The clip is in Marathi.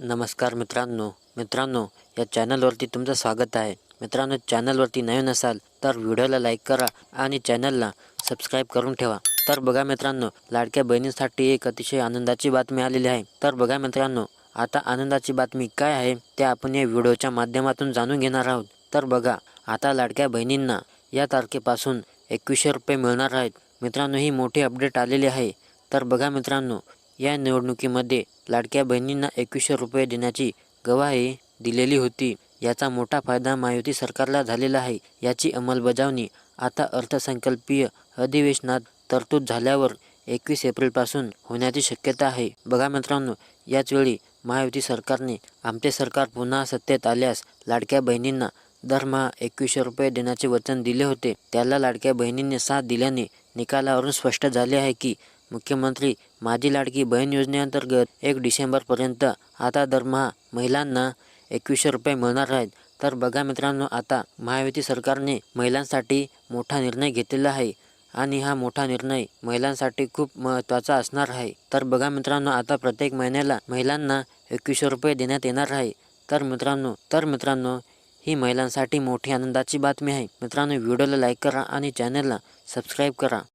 नमस्कार मित्रांनो. मित्रांनो या चॅनलवरती तुमचं स्वागत आहे. मित्रांनो चॅनलवरती नवीन असाल तर व्हिडिओला लाईक करा आणि चॅनलला सबस्क्राईब करून ठेवा. तर बघा मित्रांनो लाडक्या बहिणींसाठी एक अतिशय आनंदाची बातमी आलेली आहे. तर बघा मित्रांनो आता आनंदाची बातमी काय आहे ते आपण या व्हिडिओच्या माध्यमातून जाणून घेणार आहोत. तर बघा आता लाडक्या बहिणींना या तारखेपासून एकवीसशे रुपये मिळणार आहेत. मित्रांनो ही मोठी अपडेट आलेली आहे. तर बघा मित्रांनो या निवडणुकीमध्ये लाडक्या बहिणींना एकवीसशे रुपये देण्याची गवाही दिलेली होती. याचा मोठा फायदा महायुती सरकारला झालेला आहे. याची अंमलबजावणी आता अर्थसंकल्पीय अधिवेशनात तरतूद झाल्यावर एकवीस एप्रिलपासून होण्याची शक्यता आहे. बघा मित्रांनो याचवेळी महायुती सरकारने आमचे सरकार पुन्हा सत्तेत आल्यास लाडक्या बहिणींना दरमहा एकवीसशे रुपये देण्याचे वचन दिले होते. त्याला लाडक्या बहिणींनी साथ दिल्याने निकालावरून स्पष्ट झाले आहे की मुख्यमंत्री माझी लाडकी बहीण योजनेअंतर्गत एक डिसेंबरपर्यंत आता दरमहा महिलांना एकवीसशे रुपये मिळणार आहेत. तर बघा मित्रांनो आता महायुती सरकारने महिलांसाठी मोठा निर्णय घेतलेला आहे आणि हा मोठा निर्णय महिलांसाठी खूप महत्त्वाचा असणार आहे. तर बघा मित्रांनो आता प्रत्येक महिन्याला महिलांना एकवीसशे रुपये देण्यात येणार आहे. तर मित्रांनो तर मित्रांनो ही महिलांसाठी मोठी आनंदाची बातमी आहे. मित्रांनो व्हिडिओला लाईक करा आणि चॅनलला सबस्क्राईब करा.